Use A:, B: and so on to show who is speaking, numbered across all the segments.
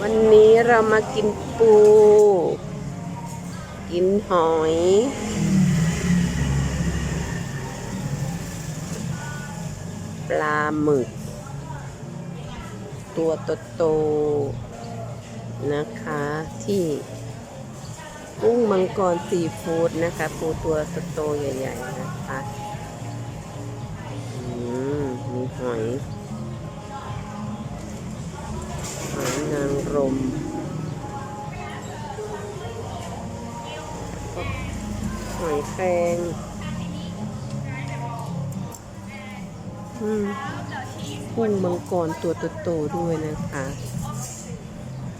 A: วันนี้เรามากินปู กินหอย ปลาหมึก ตัวโตๆนะคะ ที่กุ้งมังกรซีฟู้ดนะคะ ปูตัวโตๆใหญ่ ๆ นะคะ อืม มีหอย รมหอยแครงอืมกุ้งมังกรตัวโตๆด้วยนะคะ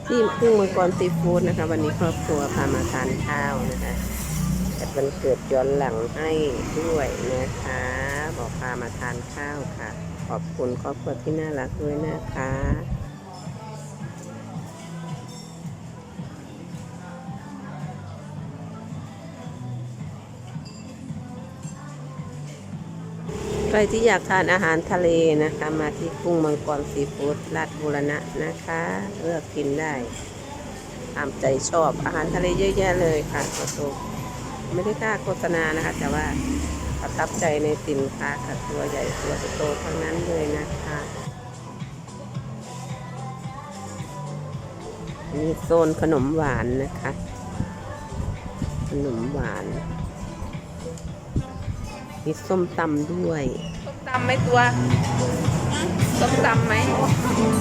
A: ที่กุ้งมังกรซีฟู้ดนะคะ วันนี้ครอบครัวพามาทานข้าวนะคะแต่วันเกิดย้อนหลังให้ด้วยนะคะ บอกพามาทานข้าวค่ะ ขอบคุณครอบครัวที่น่ารักด้วยนะคะ รที่อยากทานอาหารทะเลนะคะ มาที่กุ้งมังกรซีฟู้ดลาดบุรณะนะคะ เลือกกินได้ตามใจชอบอาหารทะเลเยอะแยะเลยค่ะโตโตไม่ได้กล้าโฆษณานะคะ แต่ว่าประทับใจในสินค้าค่ะตัวใหญ่ตัวโตทั้งนั้นเลยนะคะมีโซนขนมหวานนะคะ ขนมหวาน มีส้มตำด้วย ส้มตำไหมตัว ส้มตำไหม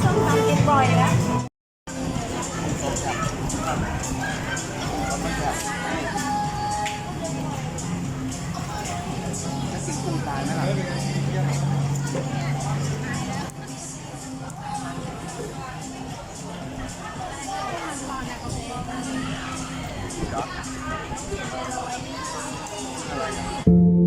B: ต้องทำกินบ่อยแล้ว
A: น